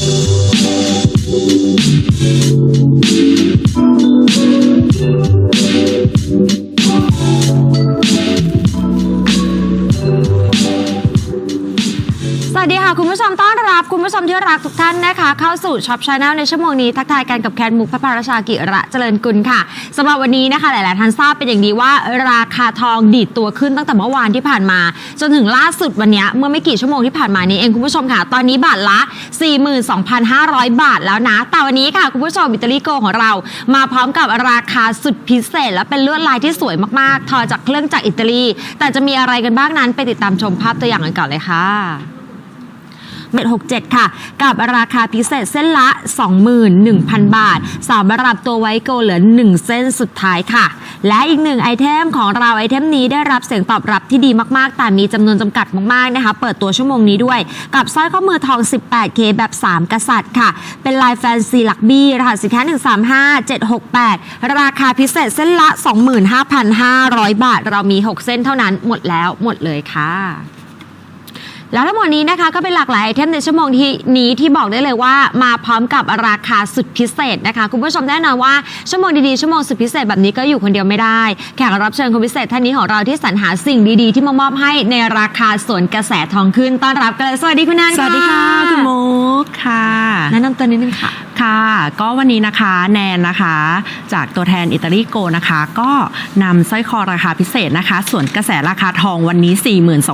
ส วัสดีค่ะคุณผู้ชมต้อนรับคุณผู้ชมที่รักทุกท่านนะคะ เข้าสู่ช็อปชาแนลในชั่วโมงนี้ทักทายกันกับแคนมุกพระพารชากิระเจริญกุลค่ะสำหรับวันนี้นะคะ หลาย ๆ ท่านทราบเป็นอย่างดีว่า ราคาทองดีดตัวขึ้นตั้งแต่เมื่อวานที่ผ่านมา จนถึงล่าสุดวันนี้เมื่อไม่กี่ชั่วโมงที่ผ่านมานี้เองคุณผู้ชมค่ะ ตอนนี้บาทละ 42,500 บาทแล้วนะ แต่วันนี้ค่ะคุณผู้ชมอิตาลีโกของเรา มาพร้อมกับราคาสุดพิเศษ และเป็นลวดลายที่สวยมาก ๆ ทอจากเครื่องจากอิตาลี แต่จะมีอะไรกันบ้างนั้นไปติดตามชมภาพตัวอย่างกันก่อนเลยค่ะ เม็ด67 ค่ะ กับราคาพิเศษเส้นละ 21,000 บาทสำหรับตัวไวโกเหลือ 1 เส้นสุดท้ายค่ะ และอีกหนึ่งไอเทมของเราไอเทมนี้ได้รับเสียงตอบรับที่ดีมากๆ แต่มีจำนวนจำกัดมากๆนะคะ เปิดตัวชั่วโมงนี้ด้วย กับสร้อยข้อมือทอง 18K แบบ 3 กษัตริย์ค่ะ เป็นลายแฟนซีลักบี้รหัสสินค้า 135768 ราคาพิเศษเส้นละ 25,500 บาท เรามี 6 เส้นเท่านั้นหมดแล้วหมดเลยค่ะ แล้วทั้งหมดนี้นะคะก็เป็นหลากหลายไอเทมในชั่วโมงที่นี้ที่บอกได้เลยว่ามาพร้อมกับราคาสุดพิเศษนะคะ คุณผู้ชมแน่นอนว่าชั่วโมงดีๆชั่วโมงสุดพิเศษแบบนี้ก็อยู่คนเดียวไม่ได้แขกรับเชิญคนพิเศษท่านนี้ของเราที่สรรหาสิ่งดีๆ ที่มามอบให้ในราคาสวนกระแสทองขึ้นต้อนรับกันเลยสวัสดีคุณนันสวัสดีค่ะคุณมุกค่ะแนะนำตัวนิดนึงค่ะ ค่ะ ก็วันนี้นะคะแนนนะคะ จากตัวแทนอิตาลีโกนะคะ ก็นำสร้อยคอราคาพิเศษนะคะ ส่วนกระแสราคาทองวันนี้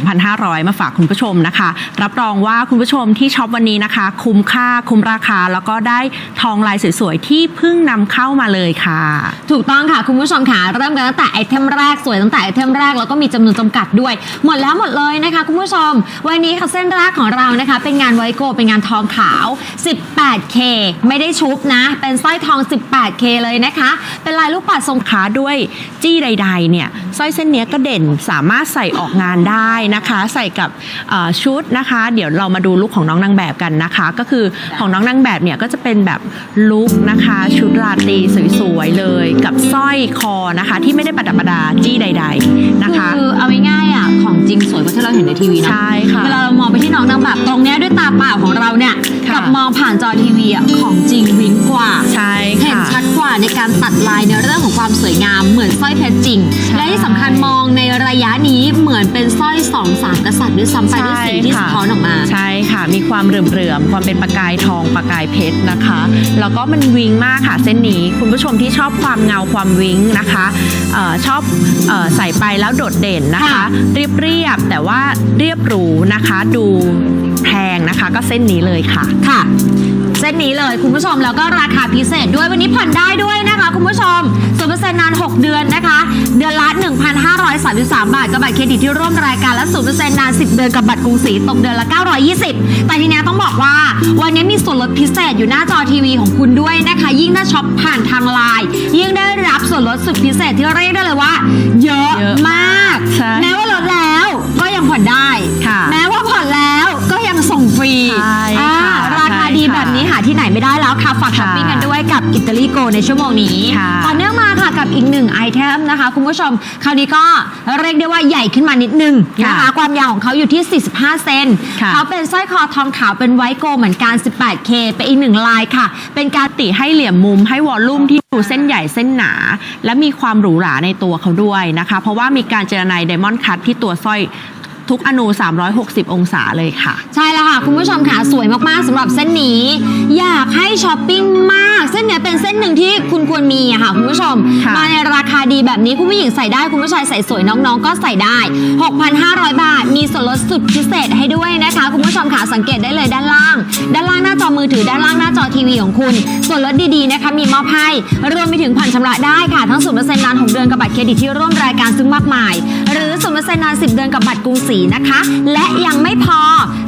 42,500 มาฝากคุณผู้ชมนะคะ รับรองว่าคุณผู้ชมที่ช็อปวันนี้นะคะ คุ้มค่าคุ้มราคา แล้วก็ได้ทองลายสวยๆที่เพิ่งนำเข้ามาเลยค่ะ ถูกต้องค่ะคุณผู้ชมค่ะเริ่มกันตั้งแต่ไอเทมแรกสวยตั้งแต่ไอเทมแรกแล้วก็มีจำนวนจำกัดด้วย หมดแล้วหมดเลยนะคะ คุณผู้ชม วันนี้ค่ะเส้นแรกของเรานะคะ เป็นงานไวโกเป็นงานทองขาว 18K ไม่ได้ชุบนะ เป็นสร้อยทอง 18K เลยนะคะ เป็นลายลูกปัดทรงค้าด้วยจี้ใดๆเนี่ยสร้อยเส้นเนี้ยก็เด่นสามารถใส่ออกงานได้นะคะ ใส่กับเอ่อชุดนะคะ เดี๋ยวเรามาดูลุคของน้องนางแบบกันนะคะ ก็คือของน้องนางแบบเนี่ยก็จะเป็นแบบลุคนะคะ ชุดราตรีสวยๆเลยกับสร้อยคอนะคะ ที่ไม่ได้ประดับประดาจี้ใด ๆนะคะคือเอาง่ายๆอะของจริงสวยกว่าที่เราเห็นในทีวีนะใช่ค่ะเวลาเรามองไปที่น้องนางแบบตรงเนี้ยด้วยตาเปล่าของเราเนี่ยค่ะกับมองผ่านจอทีวีอะของจริงวิ้งกว่า ใช่เห็นค่ะ ชัดกว่าในการตัดลายในเรื่องของความสวยงามเหมือนสร้อยเพชรจริง ใช่และที่สำคัญมองในระยะนี้เหมือนเป็นสร้อยสองสามกษัตริย์ด้วยซ้ำไปด้วยสีที่สะท้อนออกมา ใช่ค่ะ มีความเหลื่อมๆ ความเป็นประกายทองประกายเพชรนะคะ แล้วก็มันวิงมากค่ะ เส้นนี้คุณผู้ชมที่ชอบความเงาความวิงนะคะเออชอบเออใส่ไปแล้วโดดเด่นนะคะ ค่ะ เรียบๆแต่ว่าเรียบหรูนะคะ ดูแพงนะคะ ก็เส้นนี้เลยค่ะ ค่ะ เส้นนี้เลยคุณผู้ชมแล้วก็ราคาพิเศษด้วยวันนี้ผ่อนได้ด้วยนะคะคุณผู้ชมส่วนเปอร์เซ็นต์นาน 6 เดือนนะคะ เดือนละ 1,533 บาทกับบัตรเครดิตที่ร่วมรายการและ0%นาน 10 เดือนกับบัตรกรุงศรีตกเดือนละ 920 แต่ทีเนี้ยต้องบอกว่าวันนี้มีส่วนลดพิเศษอยู่หน้าจอทีวีของคุณด้วยนะคะ ยิ่งถ้าช็อปผ่านทางไลน์ยิ่งได้รับส่วนลดสุดพิเศษที่เรียกได้เลยว่า เยอะเยอะมากใช่แม้ว่าลดแล้วก็ยังผ่อนได้ค่ะแม้ว่าผ่อนแล้วก็ยังส่งฟรีใช่ อ่าค่ะราคาดีใช่ค่ะแบบนี้หาที่ไหนไม่ได้แล้วค่ะ ฝากช้อปปิ้งกันด้วยกับอิตาลีโกในชั่วโมงนี้ค่ะต่อเนื่องมาค่ะกับอีกหนึ่งไอเทมนะคะ คุณผู้ชม คราวนี้ก็เรียกได้ว่าใหญ่ขึ้นมานิดนึงนะคะค่ะความยาวของเขาอยู่ที่ 45 เซนค่ะเขาเป็นสร้อยคอทองขาวเป็นไวท์โกเหมือนกัน 18K เป็นอีกหนึ่งลายค่ะ เป็นการติให้เหลี่ยมมุมให้วอลลุ่มที่ดูเส้นใหญ่เส้นหนา และมีความหรูหราในตัวเขาด้วยนะคะ เพราะว่ามีการเจรไนไดมอนด์คัตที่ตัวสร้อย ทุกอนู 360 องศาเลยค่ะ ใช่แล้วค่ะ คุณผู้ชมค่ะสวยมากๆสำหรับเส้นนี้ อยากให้ช้อปปิ้งมาก เส้นเนี้ยเป็นเส้นหนึ่งที่คุณควรมีอะค่ะ คุณผู้ชม ค่ะ มาในราคาดีแบบนี้คุณผู้หญิงใส่ได้คุณผู้ชายใส่สวยน้องๆ ก็ใส่ได้ 6,500 บาท มีส่วนลดสุดพิเศษให้ด้วยนะคะ คุณผู้ชมค่ะสังเกตได้เลยด้านล่าง ด้านล่างหน้าจอมือถือด้านล่างหน้าจอทีวีของคุณ ส่วนลดดีๆนะคะมีมอบให้รวมไปถึงผ่อนชำระได้ค่ะทั้ง0%นาน6เดือนกับบัตรเครดิตที่ร่วมรายการซึ่งมากมาย หรือ0%นาน10 เดือนกับบัตรกรุงศรีนะคะ และยังไม่พอ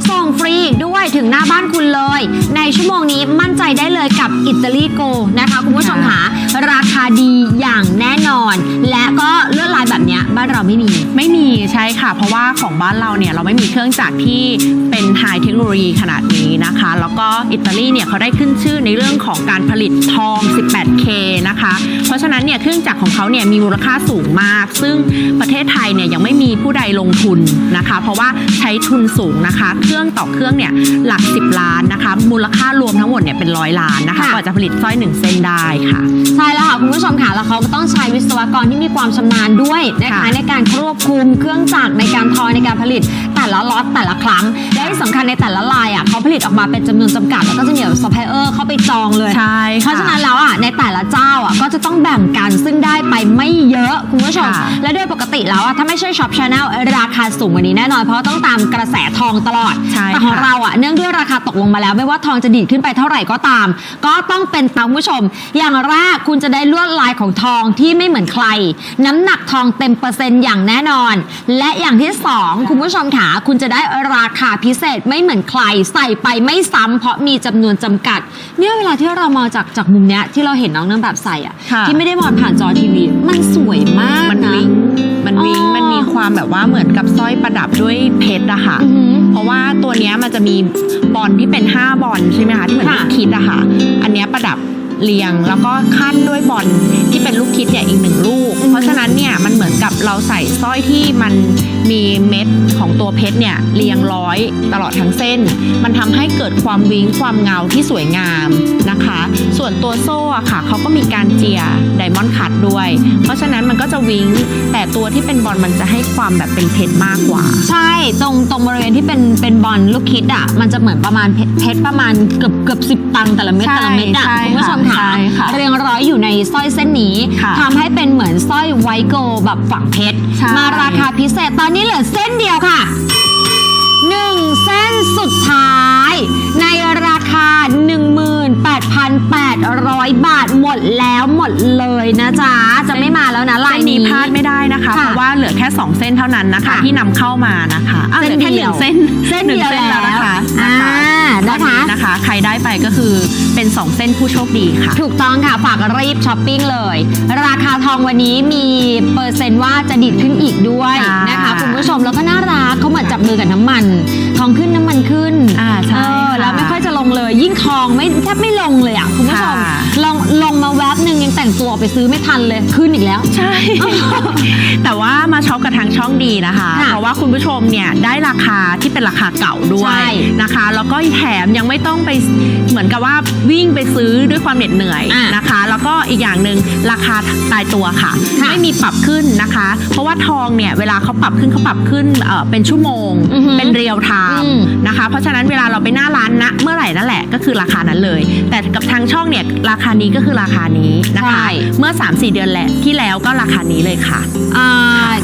ส่งฟรีด้วยถึงหน้าบ้านคุณเลย ในชั่วโมงนี้มั่นใจได้เลยกับอิตาลีโกนะคะ คุณผู้ชมค่ะราคาดีอย่างแน่นอนและ บบเนี้ยบ้านเราไม่มี ไม่มีใช่ค่ะ เพราะว่าของบ้านเราเนี่ยเราไม่มีเครื่องจักรที่เป็นไฮเทคโนโลยีขนาดนี้นะคะ แล้วก็อิตาลีเนี่ยเขาได้ขึ้นชื่อในเรื่องของการผลิตทอง 18K นะคะ เพราะฉะนั้นเนี่ยเครื่องจักรของเขาเนี่ยมีมูลค่าสูงมาก ซึ่งประเทศไทยเนี่ยยังไม่มีผู้ใดลงทุนนะคะ เพราะว่าใช้ทุนสูงนะคะ เครื่องต่อเครื่องเนี่ยหลัก 10 ล้านนะคะ มูลค่ารวมทั้งหมดเนี่ยเป็นร้อยล้านนะคะค่ะกว่าจะผลิตสร้อยหนึ่งเส้นได้ค่ะ ใช่แล้วค่ะคุณผู้ชมค่ะแล้วเขาก็ต้องใช้วิศวกรที่มีความชำนาญด้วยนะคะค่ะในการควบคุมเครื่องจักรในการทอในการผลิต ละล็อตแต่ละครั้ง และที่สำคัญในแต่ละลายอะเขาผลิตออกมาเป็นจำนวนจำกัด แล้วก็จะมีแบบซัพพลายเออร์เข้าไปจองเลย ใช่เพราะฉะนั้นแล้วอะในแต่ละเจ้าอะก็จะต้องแบ่งกันซึ่งได้ไปไม่เยอะคุณผู้ชม ค่ะ และโดยปกติแล้วอะถ้าไม่ใช่ช็อปชาแนลราคาสูงกว่านี้แน่นอน เพราะว่าต้องตามกระแสทองตลอด ใช่แต่ของค่ะ เราอะเนื่องด้วยราคาตกลงมาแล้ว ไม่ว่าทองจะดีดขึ้นไปเท่าไหร่ก็ตาม ก็ต้องเป็นตามคุณผู้ชม อย่างแรกคุณจะได้ลวดลายของทองที่ไม่เหมือนใคร น้ำหนักทองเต็มเปอร์เซ็นต์อย่างแน่นอน และอย่างที่สองคุณผู้ชมขาคุณจะได้ราคาพิเศษไม่เหมือนใครใส่ไปไม่ซ้ำเพราะมีจำนวนจำกัด เนี่ยเวลาที่เรามองจากจากมุมเนี้ยที่เราเห็นน้องนางแบบใส่อะค่ะ ที่ไม่ได้มองผ่านจอทีวี มันสวยมากมันนะ วิงมันวิงอ๋อ มันมีความแบบว่าเหมือนกับสร้อยประดับด้วยเพชรอะค่ะ อือหือ เพราะว่าตัวเนี้ยมันจะมีบอลที่เป็น 5 บอลใช่ไหมคะที่เหมือนค่ะ ลูกคิดอะค่ะ อันเนี้ยประดับ เรียง แล้วก็ขั้นด้วยบอลที่เป็นลูกคิดเนี่ยอีกหนึ่งลูก เพราะฉะนั้นเนี่ยมันเหมือนกับเราใส่สร้อยที่มันมีเม็ดของตัวเพชรเนี่ยเรียงร้อยตลอดทั้งเส้น มันทำให้เกิดความวิ้งความเงาที่สวยงามนะคะ ส่วนตัวโซ่อะค่ะเขาก็มีการเจียไดมอนด์คัตด้วย เพราะฉะนั้นมันก็จะวิ้งแต่ตัวที่เป็นบอลมันจะให้ความแบบเป็นเพชรมากกว่า ใช่ตรงตรงบริเวณที่เป็นเป็นบอลลูกคิดอะมันจะเหมือนประมาณเพชรเพชรประมาณเกือบเกือบสิบตังค์แต่ละเม็ดใช่แต่ละเม็ดอะใช่คุณผู้ชม สร้อยเส้นนี้ค่ะทำให้เป็นเหมือนสร้อยไวโกลด์แบบฝังเพชร ใช่ มาราคาพิเศษตอนนี้เหลือเส้นเดียวค่ะหนึ่งเส้ นสุดท้าย ในราคา 18,800 บาทหมดแล้วหมดเลยนะจ๊ะ จะไม่มาแล้วนะลาเส้ยนนี้นี้ พลาดไม่ได้นะคะ ค่ะเพราะว่าเหลือแค่ 2 เส้นเท่านั้นนะคะ ค่ะที่นำเข้ามานะคะอะเส้เหนลือแค่หเดีนึ่ยวงเส้นเส้นหนึ่งเดียวเส้นแล้วนะคะอ่านะคะนะคะวันนี้นะคะ ใครได้ไปก็คือเป็น 2 เส้นผู้โชคดีค่ะ ถูกต้องค่ะ ฝากรีบช้อปปิ้งเลย ราคาทองวันนี้มีเปอร์เซ็นต์ว่าจะดีดขึ้นอีกด้วยค่ะ นะคะ คุณผู้ชมแล้วก็น่ารักเขาเหมือนจับมือกับน้ำมันทองขึ้นน้ำมันขึ้นอ่าใช่เออค่ะแล้วไม่ค่อยจะลงเลย ยิ่งทองไม่แทบไม่ลงเลยอะคุณผู้ชมค่ะลงลงมาแวบห นึ่งยังแต่งตัวไปซื้อไม่ทันเลยขึ้นอีกแล้ว ใช่ แต่ว่ามาช็อปกับทางช่องดีนะคะ ค่ะเพราะว่าคุณผู้ชมเนี่ยได้ราคาที่เป็นราคาเก่าด้วใช่ ยนะคะ แล้วก็แถมยังไม่ต้องไปเหมือนกับว่าวิ่งไปซื้อด้วยความเหน็ดเหนื่อยอะนะคะ แล้วก็อีกอย่างหนึ่งราคาตายตัวค่ะค่ะ ไม่มีปรับขึ้นนะคะ เพราะว่าทองเนี่ยเวลาเขาปรับขึ้นเขาปรับขึ้นเอ่อเป็นชั่วโมง อือหือเป็นเรียลไทอืม์ม นะคะ เพราะฉะนั้นเวลาเราไปหน้าร้านนะเมื่อไหร่นั่นแหละก็คือราคานั้นเลย แต่กับทางช่องเนี่ยราคานี้ก็คือราคานี้นะคะใช่เมื่อ 3-4 เดือนแหละที่แล้วก็ราคานี้เลยค่ะอ่า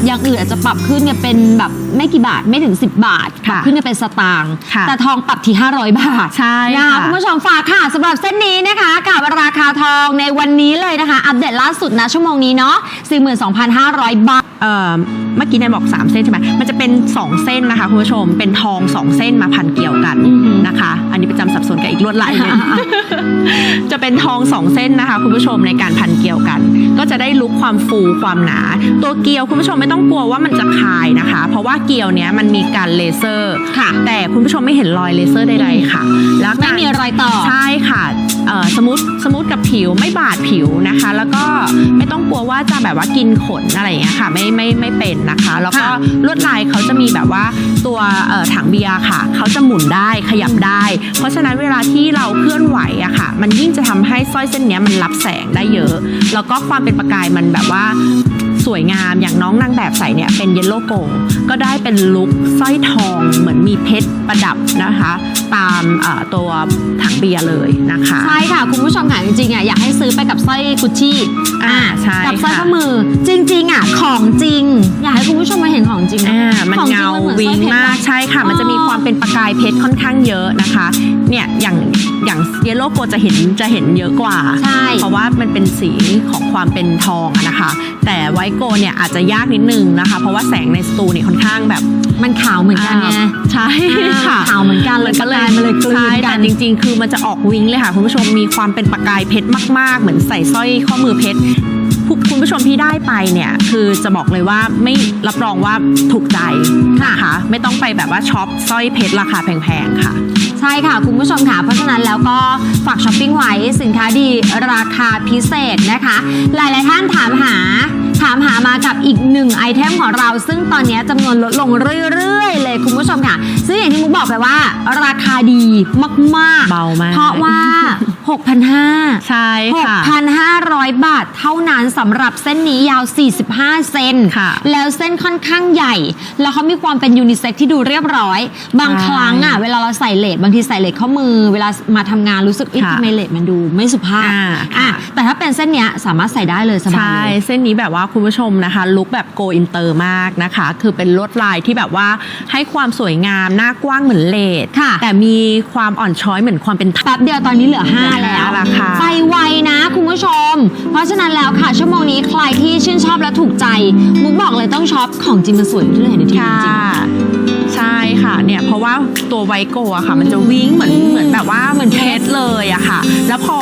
อย่างอื่นอาจจะปรับขึ้นเนี่ยเป็นแบบไม่กี่บาทไม่ถึง 10 บาทปค่ะรับขึ้นเนี่ยเป็นสตางค์ค่ะแต่ทองปรับที่ 500 บาทใช่นะคะค่ะคุณผู้ชมฝากค่ะสำหรับเส้นนี้นะคะกับราคาทองในวันนี้เลยนะคะ อัปเดตล่าสุดนะชั่วโมงนี้เนาะ42,500 บาทเอ่อเมื่อกี้นายบอก 3 เส้นใช่ไหมมันจะเป็น 2 เส้นนะคะคุณผู้ชม เป็นทอง 2 เส้นมาพันเกี่ยวกันอือหือนะคะ อันนี้ประจำสับสนกับอีกลวดลายหนึงจะเป็นทอง 2 เส้นนะคะคุณผู้ชมในการพันเกี่ยวกัน ก็จะได้ลุกความฟูความหนา ตัวเกลียวคุณผู้ชมไม่ต้องกลัวว่ามันจะคายนะคะ เพราะว่าเกลียวเนี้ยมันมีการเลเซอร์ค่ะแต่คุณผู้ชมไม่เห็นรอยเลเซอร์ใดๆค่ะ แล้วการไม่มีรอยต่อใช่ค่ะเอ่อ สมูทสมูทกับผิวไม่บาดผิวนะคะ แล้วก็ไม่ต้องกลัวว่าจะแบบว่ากินขนอะไรอย่างเงี้ยค่ะไม่ไม่ไม่เป็นนะคะ แล้วก็ค่ะลวดลายเขาจะมีแบบว่าตัวเอ่อถังเบียร์ค่ะเขาจะหมุนได้ขยับได้ เพราะฉะนั้นเวลาที่เราเคลื่อนไหวอะค่ะ มันยิ่งจะทำให้สร้อยเส้นเนี้ยมันรับแสงได้เยอะ แล้วก็ความเป็นประกายมันแบบว่า สวยงามอย่างน้องนางแบบใส่เนี่ยเป็นเยลโล่โกก็ได้เป็นลุคสร้อยทองเหมือนมีเพชรประดับนะคะ ตามเอ่อตัวถังเบียร์เลยนะคะ ใช่ค่ะ คุณผู้ชมค่ะจริงๆอะอยากให้ซื้อไปกับสร้อยกุชชี่อ่าใช่กับสร้อยค่ะข้อมือ จริงๆอะของจริง อยากให้คุณผู้ชมมาเห็นของจริงนะอ่ามันของจริเงาหมือนสวิร้อยเพชรงมากนะใช่ค่ะ มันจะมีอ๋อความเป็นประกายเพชรค่อนข้างเยอะนะคะเนี่ยอย่างอย่างเยลโล่โกจะเห็นจะเห็นเยอะกว่าใช่เพราะว่ามันเป็นสีของความเป็นทองอะนะคะ แต่ไวโกเนี่ยอาจจะยากนิดนึงนะคะ เพราะว่าแสงในสตูเนี่ยค่อนข้างแบบมันขาวเหมือนกันไงอ่าใช่อ่าค่ะขาวเหมือนกันเลยก็เลยประกายมันเลยกลืนใช่กัแต่นจริง ๆ คือมันจะออกวิงเลยค่ะคุณผู้ชมมีความเป็นประกายเพชรมาก ๆ เหมือนใส่สร้อยข้อมือเพชรผู้คุณผู้ชมที่ได้ไปเนี่ยคือจะบอกเลยว่าไม่รับรองว่าถูกใจนะคะ ไม่ต้องไปแบบว่าช็อปสร้อยเพชรราคาแพงๆค่ะใช่ค่ะคุณผู้ชมค่ะ เพราะฉะนั้นแล้วก็ฝากช้อปปิ้งไว้สินค้าดีราคาพิเศษนะคะ หลายๆท่านถามหาถามหามากับอีกหนึ่งไอเทมของเรา ซึ่งตอนนี้จำนวนลดลงเรื่อยๆ เลยคุณผู้ชมค่ะ ซึ่งอย่างที่มุกบอกไปว่า ราคาดีมากๆ เบามาก เพราะว่า 6,500 ใช่ค่ะ 6,500 บาทเท่านั้นสำหรับเส้นนี้ยาว 45 เซนค่ะ แล้วเส้นค่อนข้างใหญ่ แล้วเขามีความเป็นยูนิเซ็กที่ดูเรียบร้อย บางใช่ครั้งอะเวลาเราใส่เลดบางทีใส่เลดข้อมือ เวลามาทำงานรู้สึกเอ๊ะค่ะทำไมเลดมันดูไม่สุภาพอ่าอะค่ะแต่ถ้าเป็นเส้นเนี้ยสามารถใส่ได้เลยสบายใช่เลยเส้นนี้แบบว่าคุณผู้ชมนะคะลุคแบบโกอินเตอร์มากนะคะ คือเป็นลวดลายที่แบบว่าให้ความสวยงาม หน้ากว้างเหมือนเลดค่ะ แต่มีความอ่อนช้อยเหมือนความเป็นไทย แป๊บเดียวตอนนี้เหลือ 5 แล้วราคาไปไวนะคุณผู้ชม เพราะฉะนั้นแล้วค่ะ ชั่วโมงนี้ใครที่ชื่นชอบและถูกใจ มุกบอกเลยต้องช็อปของจริงมันสวยที่เราเห็นในทีวีค่ะจริง ใช่ค่ะเนี่ยเพราะว่าตัวไวโกะค่ะ มันจะวิ่งเหมือนอืมเหมือนแบบว่าเหมือนเพชรเลยอะค่ะ แล้วพอ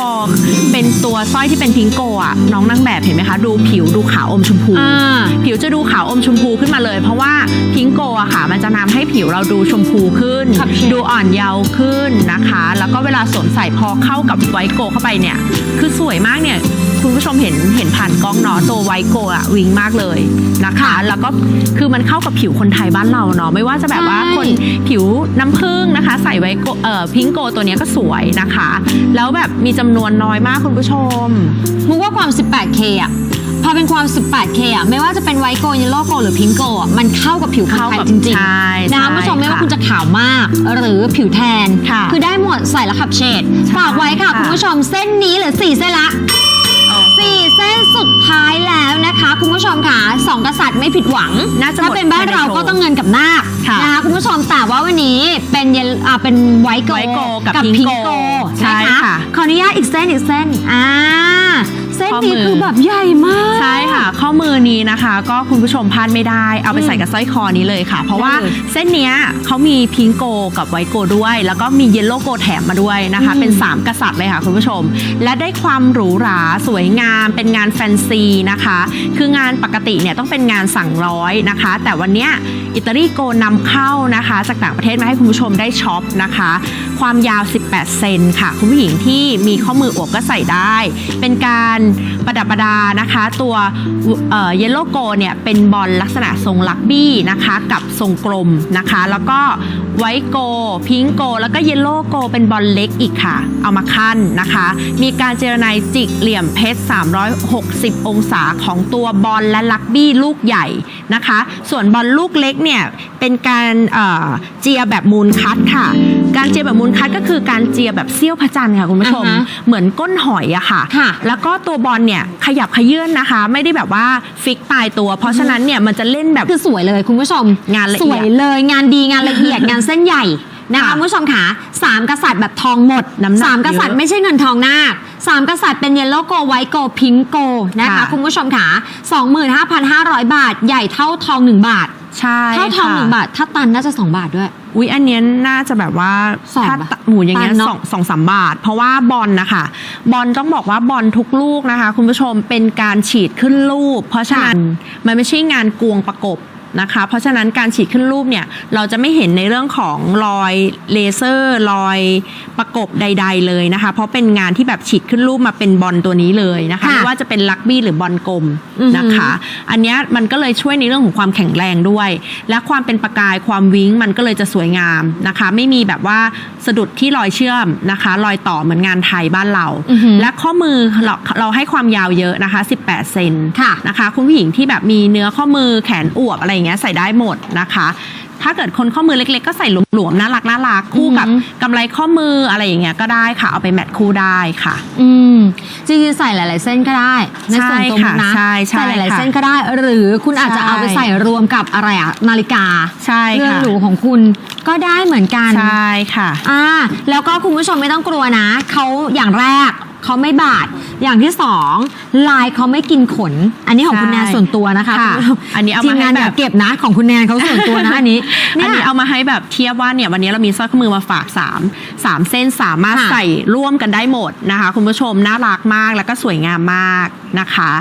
เป็นตัวสร้อยที่เป็นพิงโกอะน้องนางแบบเห็นไหมคะ ดูผิวดูขาวอมชมพู อ่า ผิวจะดูขาวอมชมพูขึ้นมาเลย เพราะว่าพิงโกอะค่ะ มันจะนำให้ผิวเราดูชมพูขึ้นขับเชดดูอ่อนเยาว์ขึ้นนะคะ แล้วก็เวลาสวมใส่พอเข้ากับไวโกเข้าไปเนี่ย คือสวยมากเนี่ยคุณผู้ชมเห็นเห็นผ่านกล้องเนาะตัวไวโกอะวิงมากเลยนะคะ แล้วก็คือมันเข้ากับผิวคนไทยบ้านเราเนาะไม่ว่าจะแบบว่าใช่คนผิวน้ำผึ้งนะคะ ใส่ไวโกเอ่อพิงโกตัวเนี้ยก็สวยนะคะ แล้วแบบมีจำนวนน้อยมากคุณผู้ชมมุกว่าความ 18K อะพอเป็นความ 18K อะ ไม่ว่าจะเป็นไวโกเยลโลโกหรือพิงโกอะ มันเข้ากับผิวคนเข้าไทยกับจริงใช่ๆนะคะใช่คุณผู้ชมไม่ว่าค่ะคุณจะขาวมาก หรือผิวแทนค่ะอได้หมดใส่แล้วขับเฉดใช่ฝากไว้ค่ะค่ะ คุณผู้ชมเส้นนี้เหลือ4เส้นละ สี่เส้นสุดท้ายแล้วนะคะ คุณผู้ชมค่ะสองกษัตริย์ไม่ผิดหวังน่าจะหมดถ้าเป็นบ้านเราภายในโชว์ก็ต้องเงินกับนาคค่ะ นะคะคุณผู้ชมแต่ว่าวันนี้เป็นเยลอ่าเป็นไวโกไวโกกับพิพิงงโกโกใช่นะคะค่ะขออนุญาตอีกเส้นอีกเส้นอ่า เส้นข้อนี้มือคือแบบใหญ่มาก ใช่ค่ะ ข้อมือนี้นะคะ ก็คุณผู้ชมพลาดไม่ได้ เอาไปใส่กับสร้อยคอนี้เลยค่ะ เพราะว่าได้เลยเส้นเนี้ยเขามีพิงโกกับไวโกด้วย แล้วก็มีเยลโลโกแถมมาด้วยนะคะอืมเป็น 3 กษัตริย์เลยค่ะคุณผู้ชม และได้ความหรูหราสวยงาม เป็นงานแฟนซีนะคะ คืองานปกติเนี่ยต้องเป็นงานสั่งร้อยนะคะ แต่วันเนี้ยอิตาลีโกนำเข้านะคะ จากต่างประเทศมาให้คุณผู้ชมได้ช็อปนะคะความยาว 18 เซนค่ะ คุณผู้หญิงที่มีข้อมืออวบก็ใส่ได้ เป็นการประดับประดานะคะ ตัวเยลโลโกเนี่ยเป็นบอลลักษณะทรงลักบี้นะคะ กับทรงกลมนะคะ แล้วก็ไวโก พิงโก แล้วก็เยลโลโก เป็นบอลเล็กอีกค่ะ เอามาขั้นนะคะ มีการเจรไนจิกเหลี่ยมเพชร 360 องศาของตัวบอลและลักบี้ลูกใหญ่นะคะ ส่วนบอลลูกเล็กเนี่ยเป็นการเอ่อเจียแบบมูลคัตค่ะ การเจียแบบมูลคัตก็คือการเจียแบบเสี้ยวพระจันทร์ค่ะคุณผู้ชม อ่าฮะเหมือนก้นหอยอะค่ะ ค่ะแล้วก็ตัวบอลเนี่ยขยับขยื่นนะคะ ไม่ได้แบบว่าฟิกตายตัว เพราะฉะนั้นเนี่ยมันจะเล่นแบบ คือสวยเลยคุณผู้ชมงานละสเอียดวยเลยงานดีงานละเอียด งานเส้นใหญ่นะคะค่ะคุณผู้ชมค่ะสามกษัตริย์แบบทองหมดน้ำหนักสามกษัตริย์เยอะไม่ใช่เงินทองนาคสามกษัตริย์เป็นเยลโลโกไวโกพิงโกนะคะค่ะ คุณผู้ชมค่ะ25,500 บาท ใหญ่เท่าทอง 1 บาท ใช่เท่าทองค่ะหนึ่งบาท ถ้าตันน่าจะ2บาทด้วย อุ๊ยอันเนี้ยน่าจะแบบว่าสองถ้าบาทหมูอย่างเงี้ยตันเนอะ สองสองสามบาท เพราะว่าบอลนะคะบอลต้องบอกว่าบอลทุกลูกนะคะ คุณผู้ชมเป็นการฉีดขึ้นรูป เพราะฉะนั้นมันไม่ใช่งานกวงประกบ นะคะ เพราะฉะนั้นการฉีดขึ้นรูปเนี่ยเราจะไม่เห็นในเรื่องของรอยเลเซอร์รอยประกบใด ๆ เลยนะคะ เพราะเป็นงานที่แบบฉีดขึ้นรูปมาเป็นบอลตัวนี้เลยนะคะค่ะไม่ว่าจะเป็นลักบี้หรือบอลกลมอือหือนะคะ อันเนี้ยมันก็เลยช่วยในเรื่องของความแข็งแรงด้วย และความเป็นประกายความวิ้งมันก็เลยจะสวยงามนะคะ ไม่มีแบบว่าสะดุดที่รอยเชื่อมนะคะ รอยต่อเหมือนงานไทยบ้านเราอือหือและข้อมือเราเราให้ความยาวเยอะนะคะ 18 เซนค่ะนะคะ คุณผู้หญิงที่แบบมีเนื้อข้อมือแขนอวบอะไรอย่างเงี้ยใส่ได้หมดนะคะ ถ้าเกิดคนข้อมือเล็ก ๆ ก็ใส่หลวมๆน่ารักน่ารักคู่กับอือหืกำไรข้อมืออะไรอย่างเงี้ยก็ได้ค่ะ เอาไปแมทคู่ได้ค่ะ อืมจริงๆใส่หลาย ๆ เส้นก็ได้ในส่วนตัวมุกนะใช่ค่ะใช่ใช่ใส่หลายๆค่ะเส้นก็ได้ หรือคุณอาจจะใช่เอาไปใส่รวมกับอะไรอะนาฬิกาใช่เรือนค่ะหรูของคุณก็ได้เหมือนกัน ใช่ค่ะ อ่าแล้วก็คุณผู้ชมไม่ต้องกลัวนะ เขาอย่างแรก เขาไม่บาด อย่างที่สองลายเขาไม่กินขน อันนี้ของคุณแนนใช่ส่วนตัวนะคะค่ะคุณผู้ชมอันนี้เอาทีมามงานให้อย่าแบบเก็บนะ ของคุณแนนเขาส่วนตัวนะอันนี้อัเนี่นยนี้เอามาให้แบบเทียบว่าเนี่ยวันนี้เรามีสร้อยข้อมือมาฝาก3 3เส้นสามารถค่ะ ใส่ร่วมกันได้หมดนะคะ คุณผู้ชมน่ารักมากแล้วก็สวยงามมากนะคะ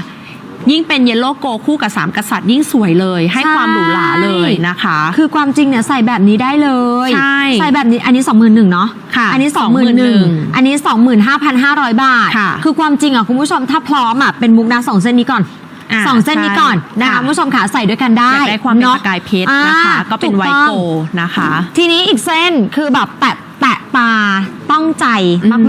ยิ่งเป็นเยลโล่โกคู่กับ 3 กษัตริย์ยิ่งสวยเลย ให้ความหรูหราเลยนะคะ คือความจริงเนี่ยใส่แบบนี้ได้เลยใช่ใส่แบบนี้อันนี้ 21,000เนาะค่ะอันนี้ 21,000อันนี้ 25,500 บาทค่ะคือความจริงอะคุณผู้ชมถ้าพร้อมอะเป็นมุกนาสองเส้นนี้ก่อนอ่าสองเส้นนี้ก่อนใช่นะคะค่ะคุณผู้ชมขาใส่ด้วยกันได้อยากได้ความเป็นอะประกายเพชรนะคะอ่าก็เป็นถูไวต้องโกนะคะ ทีนี้อีกเส้นคือแบบแตะแตะตา ต้องใจ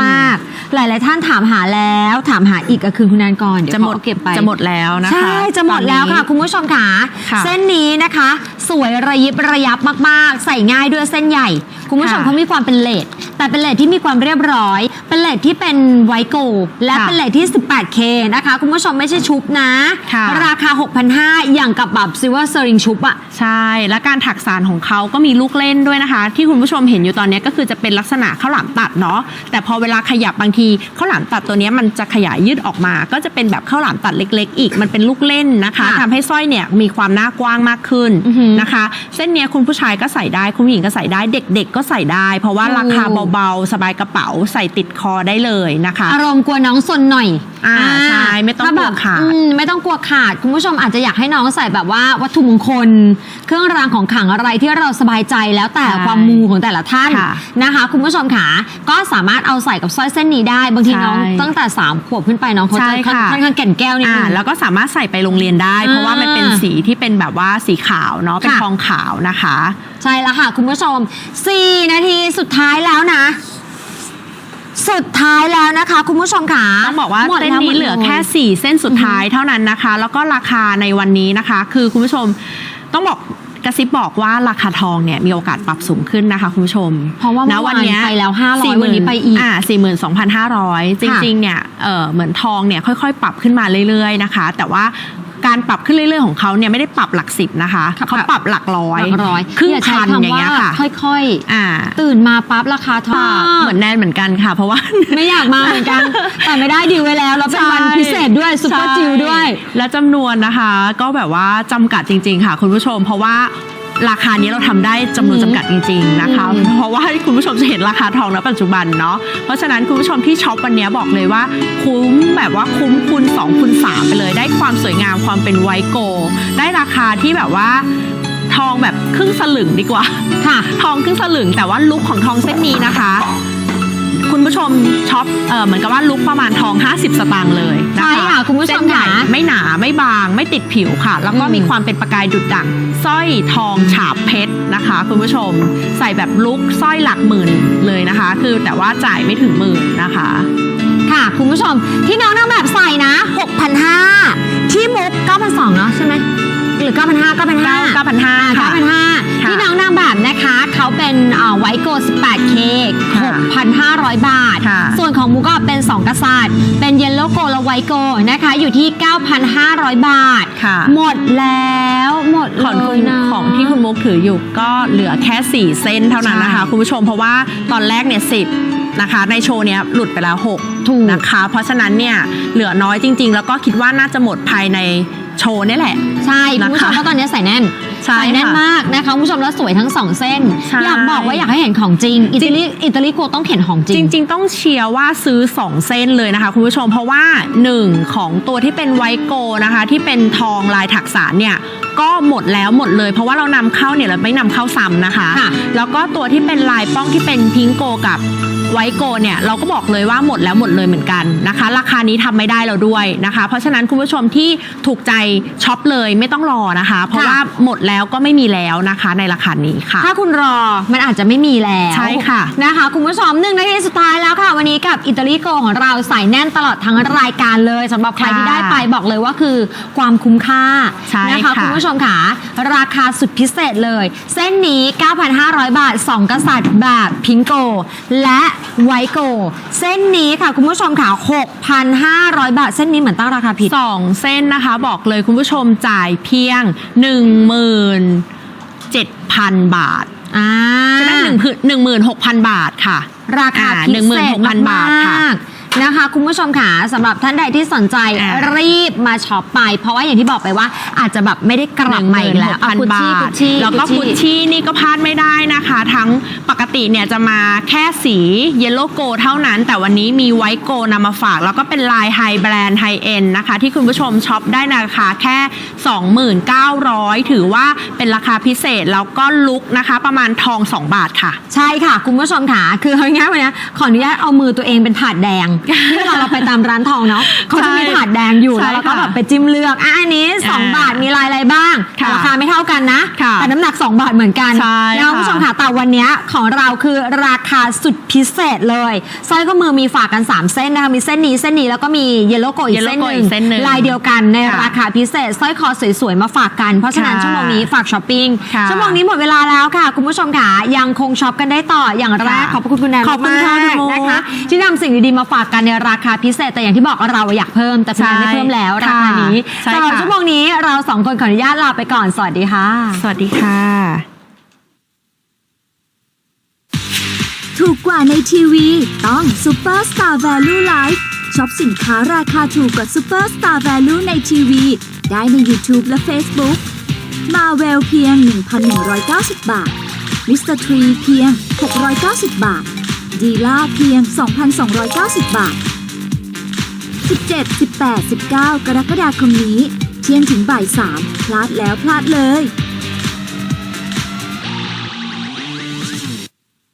มากๆ หลาย ๆ ท่านถามหาแล้ว ถามหาอีกก็คือคุณแนนก่อนเดี๋ยวจะหมดขอเก็บไปจะหมดแล้วนะคะใช่จะหมดแล้วค่ะตอนนี้คุณผู้ชมค่ะค่ะเส้นนี้นะคะ สวยระยิบระยับมากๆ ใส่ง่ายด้วยเส้นใหญ่ คุณผู้ชมค่ะเขามีความเป็นเลด แต่เป็นเลดที่มีความเรียบร้อย เป็นเลดที่เป็นไวโกลด์และค่ะเป็นเลดที่ 18K นะคะ คุณผู้ชมไม่ใช่ชุบนะ ค่ะ ราคา 6,500 อย่างกับแบบซิลเวอร์เซอริงชุบอะ ใช่ และการถักสารของเขาก็มีลูกเล่นด้วยนะคะ ที่คุณผู้ชมเห็นอยู่ตอนนี้ก็คือจะเป็นลักษณะข้าวหลามตัดเนาะแต่พอเวลาขยับบางทีข้าวหลามตัดตัวเนี้ยมันจะขยายยืดออกมา ก็จะเป็นแบบข้าวหลามตัดเล็ก ๆ อีกมันเป็นลูกเล่นนะคะค่ะทำให้สร้อยเนี่ยมีความหน้ากว้างมากขึ้นอือหือนะคะ เส้นเนี้ยคุณผู้ชายก็ใส่ได้คุณผู้หญิงก็ใส่ได้เด็ก ๆ ก็ใส่ได้ เพราะว่าราคาถูกเบาๆ สบายกระเป๋าใส่ติดคอได้เลยนะคะ อารมณ์กลัวน้องซนหน่อยอ่าใช่ไม่ต้องถ้แบบกลัวขาดอืมไม่ต้องกลัวขาด คุณผู้ชมอาจจะอยากให้น้องใส่แบบว่าวัตถุมงคล เครื่องรางของขลังอะไรที่เราสบายใจแล้วแต่ใช่ความมูของแต่ละท่านค่ะนะคะ คุณผู้ชมขาก็สามารถเอาใส่กับสร้อยเส้นนี้ได้บางทีใช่น้องตั้งแต่3ามขวบขึ้นไปน้องเขาใช่จะค่อนค่ะค่อนข้างแก่นแก้วนิดอ่านึงแล้วก็สามารถใส่ไปโรงเรียนได้อ่าเพราะว่ามันเป็นสีที่เป็นแบบว่าสีขาวเนาะเป็นค่ะทองขาวนะคะ ใช่แล้วค่ะคุณผู้ชม 4 นาทีสุดท้ายแล้วนะ สุดท้ายแล้วนะคะ คุณผู้ชมค่ะต้องบอกว่าหมดเส้นแล้วนี้เหลือแค่ 4 เส้นสุดท้ายเท่านั้นนะคะ แล้วก็ราคาในวันนี้นะคะ คือคุณผู้ชมต้องบอกกระซิบบอกว่าราคาทองเนี่ยมีโอกาสปรับสูงขึ้นนะคะคุณผู้ชมเพราะว่าเมื่อวานเนี้ยไปแล้ว500 40,000วันนี้ไปอีกอ่า42,500 จริงๆเนี่ยเออเหมือนทองเนี่ยค่อยๆ ปรับขึ้นมาเรื่อยๆนะคะ แต่ว่า การปรับขึ้นเรื่อยๆของเขาเนี่ยไม่ได้ปรับหลักสิบนะคะค่ะเขาปรับหลักร้อยหลักร้อยครึ่งอย่าใช้พันคำอย่างเงี้ยว่าค่ะค่อยอ่าๆตื่นมาปั๊บราคาทองเหมือนแนนเหมือนกันค่ะ เพราะว่าไม่อยากมาเหมือนกัน แต่ไม่ได้ดีลไว้แล้วแล้วเป็นวันพิเศษด้วยซุปเปอร์จิวด้วยใช่และจำนวนนะคะ ก็แบบว่าจำกัดจริง ๆ ค่ะ คุณผู้ชมเพราะว่า ราคานี้เราทำได้จำนวนอืมจำกัดจริง ๆนะคะอืมเพราะว่าคุณผู้ชมจะเห็นราคาทองณปัจจุบันเนาะเพราะฉะนั้นคุณผู้ชมที่ช็อปวันนี้บอกเลยว่า คุ้มแบบว่าคุ้มคูณ2คูณ3ไปเลย ได้ความสวยงามความเป็นไวโกลด์ได้ราคาที่แบบว่าทองแบบครึ่งสลึงดีกว่า ค่ะ ทองครึ่งสลึงแต่ว่าลุคของทองเส้นนี้นะคะ คุณผู้ชมช็อปเออเหมือนกับว่าลุคประมาณทอง 50 สตางค์เลยนใช่ค่ะคุณผู้ชมเส้นใหญ่ค่ะไม่หนาไม่บาง ไม่ติดผิวค่ะ แล้วก็อืม มีความเป็นประกายดุดดั่งสร้อยทองฉาบเพชรนะคะ คุณผู้ชมใส่แบบลุคสร้อยหลักหมื่นเลยนะคะ คือแต่ว่าจ่ายไม่ถึงหมื่นนะคะ ค่ะ คุณผู้ชมที่น้องนางแบบใส่นะ 6,500 ที่มุก9,200เนาะใช่ไหม หรือ 9,500 9,500 9,500 ค่ะ 9,500ค่ะที่น้องนางแบบนะคะ เขาเป็นไวโก 18K ค่ะ6,500 บาทค่ะส่วนของมุกก็เป็น 2 กษัตริย์ เป็นเยลโลโกและไวโกนะคะ อยู่ที่ 9,500 บาทค่ะหมดแล้วหมดของเลคุยณนะของที่คุณมุกถืออยู่ก็เหลือแค่ 4 เส้นเท่านั้นนะคะใช่คุณผู้ชมเพราะว่าตอนแรกเนี่ยสินะคะในโชว์เนี้ยหลุดไปแล้วถูก6นะคะ เพราะฉะนั้นเนี่ยเหลือน้อยจริง ๆ แล้วก็คิดว่าน่าจะหมดภายใน โชว์นี่แหละ ใช่คุณผู้ชมนะคะเพราะตอนนี้ใส่แน่นใช่ใส่แน่นค่ะมากนะคะคุณผู้ชมแล้วสวยทั้งสองเส้นใช่อยากบอกว่าอยากให้เห็นของจริง อิตาลีอิตาลีโกต้องเห็นของจริง จริง ๆ ต้องเชียร์ว่าซื้อ 2 เส้นเลยนะคะคุณผู้ชมเพราะว่า 1 ของตัวที่เป็นไวโกนะคะ ที่เป็นทองลายถักสารเนี่ยก็หมดแล้วหมดเลย เพราะว่าเรานำเข้าเนี่ยเราไม่นำเข้าซ้ำนะคะค่ะแล้วก็ตัวที่เป็นลายป้องที่เป็นพิงโกกับ ไวโกเนี่ยเราก็บอกเลยว่าหมดแล้วหมดเลยเหมือนกันนะคะ ราคานี้ทำไม่ได้แล้วด้วยนะคะ เพราะฉะนั้นคุณผู้ชมที่ถูกใจช็อปเลยไม่ต้องรอนะคะ เพราะค่ะว่าหมดแล้วก็ไม่มีแล้วนะคะในราคานี้ค่ะ ถ้าคุณรอมันอาจจะไม่มีแล้วใช่ค่ะนะคะ คุณผู้ชมหนึ่งนาทีสุดท้ายแล้วค่ะ วันนี้กับอิตาลีโกของเราใส่แน่นตลอดทั้งรายการเลยสำหรับใครค่ะที่ได้ไปบอกเลยว่าคือความคุ้มค่าใช่นะคะค่ะคุณผู้ชมค่ะราคาสุดพิเศษเลย เส้นนี้ 9,500 บาท 2 กษัตริย์แบบพิงโก และไวโกเส้นนี้ค่ะ คุณผู้ชมค่ะ 6,500 บาท เส้นนี้เหมือนตั้งราคาผิดสองเส้นนะคะ บอกเลยคุณผู้ชมจ่ายเพียง 17,000 บาทอ่าจะได้หนึ่งพืหนึ่งหมื่นหกพันบาทค่ะ ราคาอ่าพิเศษ16,000บาทค่ะมากๆ นะคะ คุณผู้ชมค่ะสำหรับท่านใดที่สนใจอ่ารีบมาช็อปไป เพราะว่าอย่างที่บอกไปว่าอาจจะแบบไม่ได้กลับมาอีกแล้วพันกุชบาชี่กุทชชี่แล้วก็กุชชี่นี่ก็พลาดไม่ได้นะคะ ทั้งปกติเนี่ยจะมาแค่สีเยลโล่โกเท่านั้น แต่วันนี้มีไวท์โกนำมาฝาก แล้วก็เป็นลายไฮแบรนด์ไฮเอ็นนะคะ ที่คุณผู้ชมช็อปได้ในราคาแค่ 29,000 ถือว่าเป็นราคาพิเศษ แล้วก็ลุกนะคะ ประมาณทอง 2 บาทค่ะ ใช่ค่ะ คุณผู้ชมค่ะ คือเอาง่ายๆวันนี้ขออนุญาตเอามือตัวเองเป็นถาดแดงที่เวลาเราไปตามร้านทองเนาะเขาจะมีใช่ถาดแดงอยู่ใช่แล้วเราก็ค่ะแบบไปจิ้มเลือกอะอันนี้2อ่าบาทมีลายอะไรบ้างค่ะราคาไม่เท่ากันนะค่ะแต่น้ำหนัก 2 บาทเหมือนกันใช่นะคุณผู้ชมค่ะแต่วันเนี้ยของเราคือราคาสุดพิเศษเลยสร้อยข้อมือมีฝากกัน 3 เส้นนะคะมีเส้นนี้เส้นนี้แล้วก็มีเยลโลโกอีก Yellow เส้นห Gold นึ่อีงกเส้นหนึ่งลายเดียวกันในค่ะราคาพิเศษสร้อยคอสวยๆมาฝากกัน เพราะฉะนั้นค่ะชั่วโมงนี้ฝากช้อปปิ้งค่ะชั่วโมงนี้หมดเวลาแล้วค่ะ คุณผู้ชมค่ะยังคงช็อปกันได้ต่ออย่างแรกค่ะขอบพระคุณคุณแนนขอบคุณมากค่ะๆคุณมุกนะคะที่นำสิ่งดีๆมาฝากกันในราคาพิเศษแต่อย่างที่บอกเราอยากเพิ่มแต่คุณแนนไม่เพิ่มแล้วราคานี้ใช่สำหรับค่ะชั่วโมงนี้เราสองคนขออนุญาตลาไปก่อนสวัสดีค่ะ สวัสดีค่ะ ถูกกว่าในทีวี ต้อง Super Star Value Life ช็อปสินค้าราคาถูกกว่า Super Star Value ในทีวี ได้ใน YouTube และ Facebook มาเวลเพียง 1,190 บาท Mr. Tree เพียง 690 บาท ดีล่าเพียง 2,290 บาท 17 18 19 กรกฎาคมนี้ เที่ยงถึงบ่าย 3 พลาดแล้วพลาดเลย